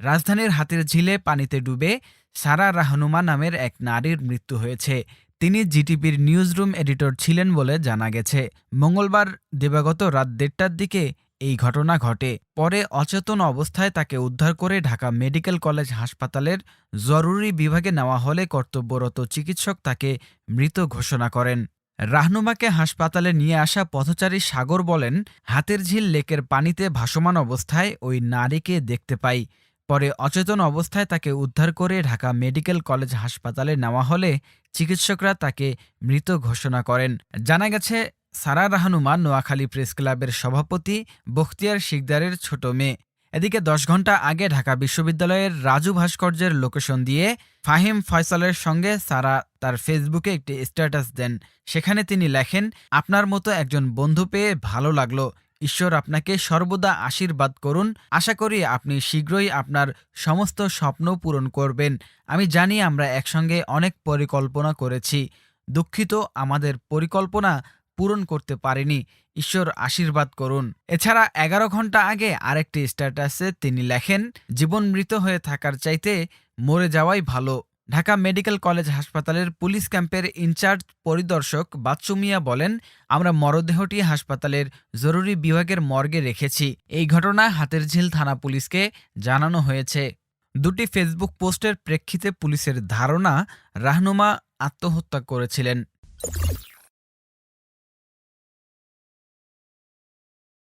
রাজধানীর হাতের ঝিলে পানিতে ডুবে সারা রাহনুমা নামের এক নারীর মৃত্যু হয়েছে। তিনি জিটিপির নিউজরুম এডিটর ছিলেন বলে জানা গেছে। মঙ্গলবার দিবাগত রাত দেড়টার দিকে এই ঘটনা ঘটে। পরে অচেতন অবস্থায় তাকে উদ্ধার করে ঢাকা মেডিকেল কলেজ হাসপাতালের জরুরি বিভাগে নেওয়া হলে কর্তব্যরত চিকিৎসক তাকে মৃত ঘোষণা করেন। রাহনুমাকে হাসপাতালে নিয়ে আসা পথচারী সাগর বলেন, হাতের ঝিল লেকের পানিতে ভাসমান অবস্থায় ওই নারীকে দেখতে পাই। পরে অচেতন অবস্থায় তাকে উদ্ধার করে ঢাকা মেডিকেল কলেজ হাসপাতালে নেওয়া হলে চিকিৎসকরা তাকে মৃত ঘোষণা করেন। জানা গেছে, সারা রাহানুমা নোয়াখালী প্রেস ক্লাবের সভাপতি বখতিয়ার শিকদারের ছোট মেয়ে। এদিকে দশ ঘণ্টা আগে ঢাকা বিশ্ববিদ্যালয়ের রাজু ভাস্কর্যের লোকেশন দিয়ে ফাহিম ফয়সালের সঙ্গে সারা তার ফেসবুকে একটি স্ট্যাটাস দেন। সেখানে তিনি লেখেন, আপনার মতো একজন বন্ধু পেয়ে ভালো লাগল। ঈশ্বর আপনাকে সর্বদা আশীর্বাদ করুন। আশা করি আপনি শীঘ্রই আপনার সমস্ত স্বপ্ন পূরণ করবেন। আমি জানি আমরা একসঙ্গে অনেক পরিকল্পনা করেছি। দুঃখিত, আমাদের পরিকল্পনা পূরণ করতে পারিনি। ঈশ্বর আশীর্বাদ করুন। এছাড়া এগারো ঘণ্টা আগে আরেকটি স্ট্যাটাসে তিনি লেখেন, জীবন মৃত হয়ে থাকার চাইতে মরে যাওয়াই ভালো। ঢাকা মেডিকেল কলেজ হাসপাতালের পুলিশ ক্যাম্পের ইনচার্জ পরিদর্শক বাচ্চু মিয়া বলেন, আমরা মরদেহটি হাসপাতালের জরুরি বিভাগের মর্গে রেখেছি। এই ঘটনায় হাতের ঝিল থানা পুলিশকে জানানো হয়েছে। দুটি ফেসবুক পোস্টের প্রেক্ষিতে পুলিশের ধারণা, রাহনুমা আত্মহত্যা করেছিলেন।